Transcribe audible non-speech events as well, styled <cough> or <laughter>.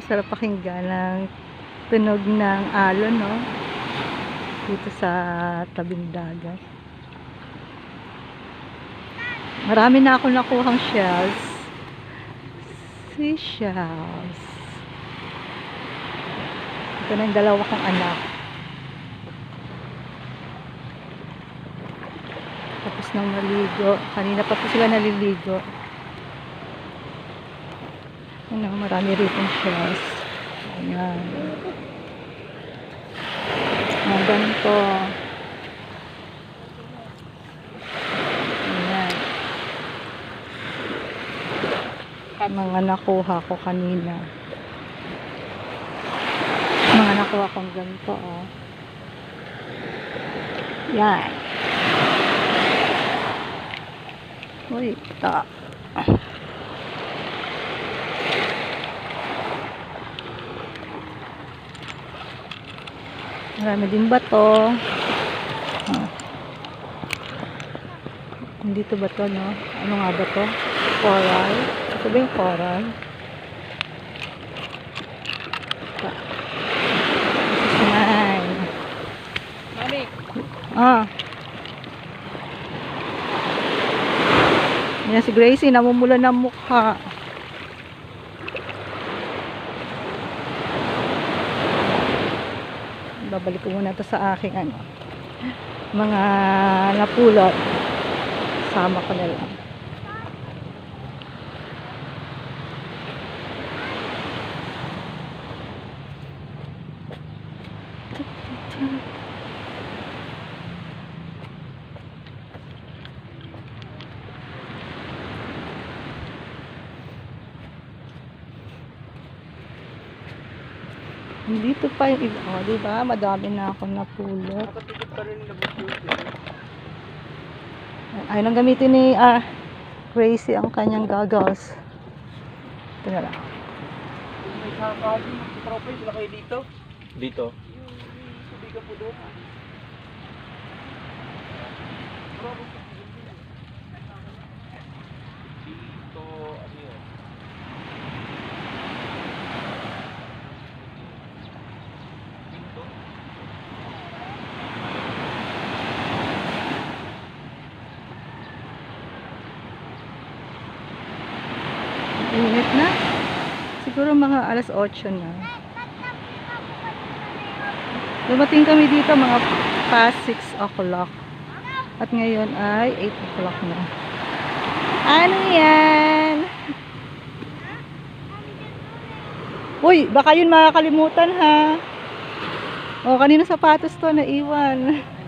Masarap pakinggan ng tunog ng alon, no? Dito sa tabing dagat. Marami na ako nakuhang shells. Seashells. Ito na yung dalawa kong anak. Tapos nang maligo. Kanina pa po sila naliligo. Ano, marami rito shells. Ayan. Mga ganito. Ayan. Mga nakuha ko kanina. Mga nakuha kong ganito, oh. Yan. Uy, ta. Marami din bato. Ah. Dito ba to, no? Ano nga ba to? Coral. Ito ba yung coral? Ah. Yan si Gracie, namumula ng mukha. Babalik ko muna to sa aking ano, mga napulot. Sama ko na lang. Dito pa yung iba. Oh, di ba? Madami na akong napulot. nakatikip pa rin labot yun. Ay, nang gamitin ni ah, Gracie ang kanyang goggles. Ito na lang. May kakali, magpapropay sila kayo dito. Dito. Yung subigan po doon. ah. Dito, ano yun? Dito. Init na. Siguro mga alas 8 na. Dumating kami dito mga past 6 o'clock. At ngayon ay 8 o'clock na. Ano yan? Uy, baka yun makakalimutan ha. O, kanina sapatos to, naiwan. <laughs>